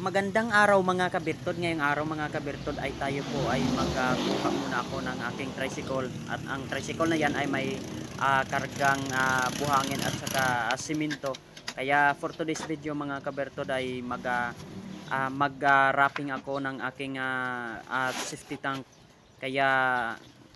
Magandang araw mga kabirtod. Ngayong araw mga kabirtod ay tayo po ay magkuha muna ako ng aking tricycle. At ang tricycle na yan ay may ah, kargang ah, buhangin at saka ah, simento. Kaya for today's video mga kabirtod ay mag ah, ah, mag-wrapping ako ng aking ah, ah, safety tank. Kaya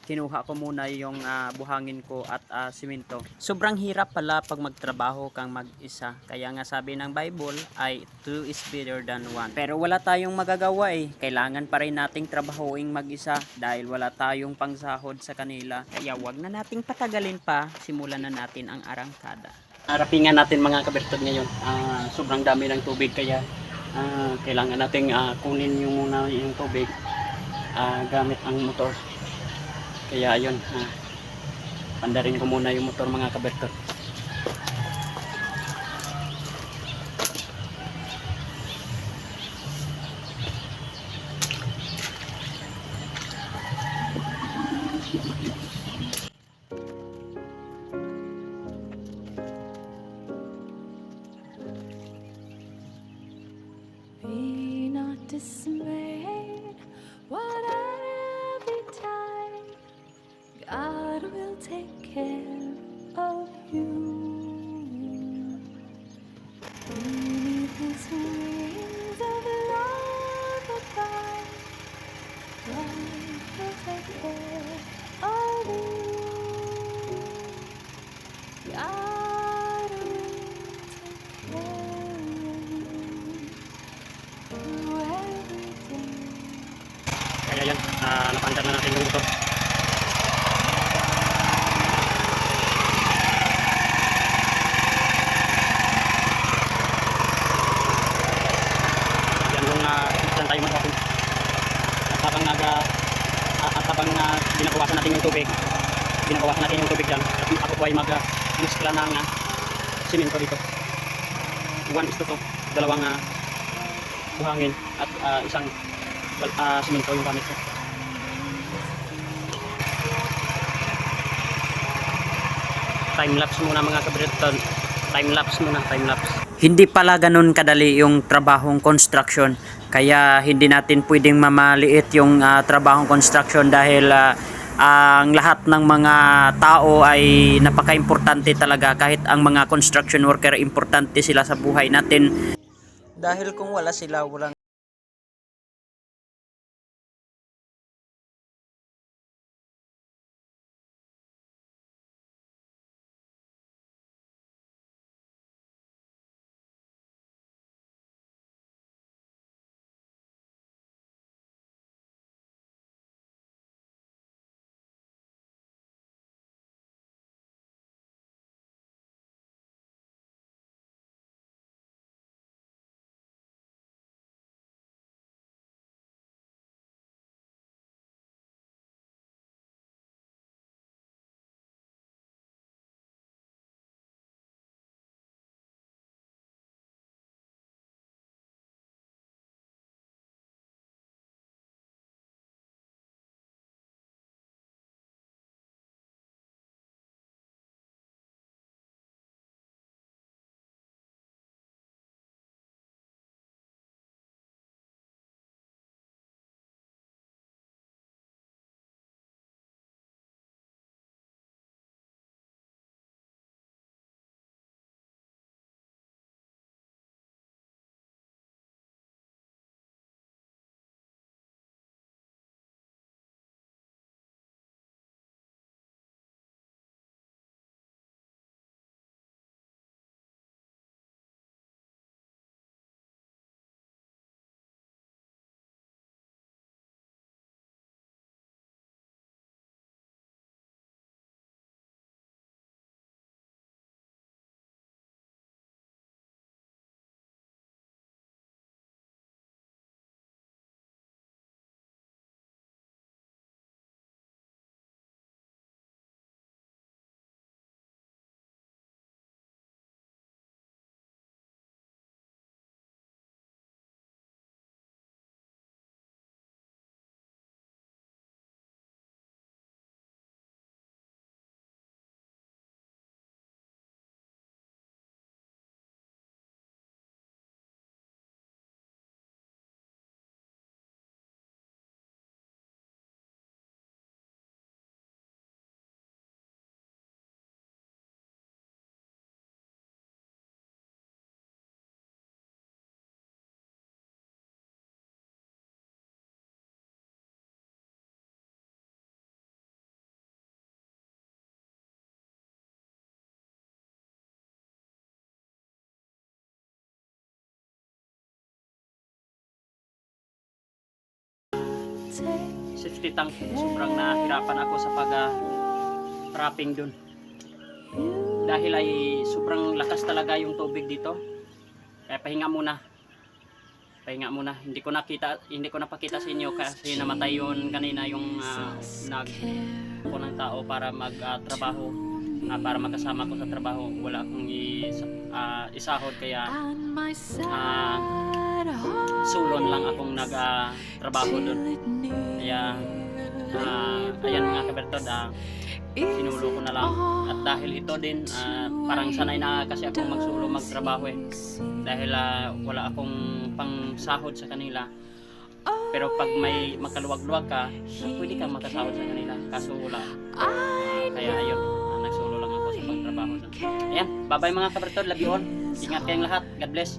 kinuha ko muna yung ah, buhangin ko at ah, simento. Sobrang hirap pala pag magtrabaho kang mag-isa. Kaya nga sabi ng Bible ay two is better than one. Pero wala tayong magagawa eh. Kailangan pa rin nating trabahuing mag-isa dahil wala tayong pangsahod sa kanila. Kaya wag na nating patagalin pa. Simulan na natin ang arangkada. Arapingan natin mga kabertod ngayon. Ah, sobrang dami ng tubig kaya ah, kailangan nating ah, kunin yung muna yung tubig ah, gamit ang motor. Kaya ayun, ah, pandarin ko muna yung motor mga kabertor. Be take care habang nag uh, at habang uh, binabawasan natin yung tubig, binabawasan natin yung tubig dyan, at ako po ay mag miskla ng uh, simento dito. One is to dalawang uh, buhangin at uh, isang uh, simento yung gamit ko. Time lapse muna mga kabreton. Time lapse muna, time lapse. Hindi pala ganun kadali yung trabahong construction. Kaya hindi natin pwedeng mamaliit yung ah, trabahong construction dahil ah, ang lahat ng mga tao ay napaka-importante talaga kahit ang mga construction worker importante sila sa buhay natin. Dahil kung wala sila, walang safety tank. Sobrang nahirapan ako sa pag ah, trapping dun. Dahil ay sobrang lakas talaga yung tubig dito. Kaya pahinga muna. Pahinga muna. Hindi ko nakita, hindi ko napakita sa inyo kasi namatay yun kanina yung ah, nag ko ng tao para magtrabaho para magkasama ko sa trabaho. Wala akong is, ah, isahod kaya and sulon lang akong nag-trabaho doon. till it Kaya ah, ayan mga kabertod, ah, sinulo ko na lang. At dahil ito din, ah, parang sanay na kasi akong magsulo magtrabaho eh. Dahil ah, wala akong pang sahod sa kanila. Pero pag may makaluwag-luwag ka, pwede kang makasahod sa kanila. Kaso wala. Ah, kaya ayun, ah, nagsulo lang ako sa pagtrabaho doon. Ayan, bye-bye mga kabertod, love you all. Ingat kayong lahat. God bless.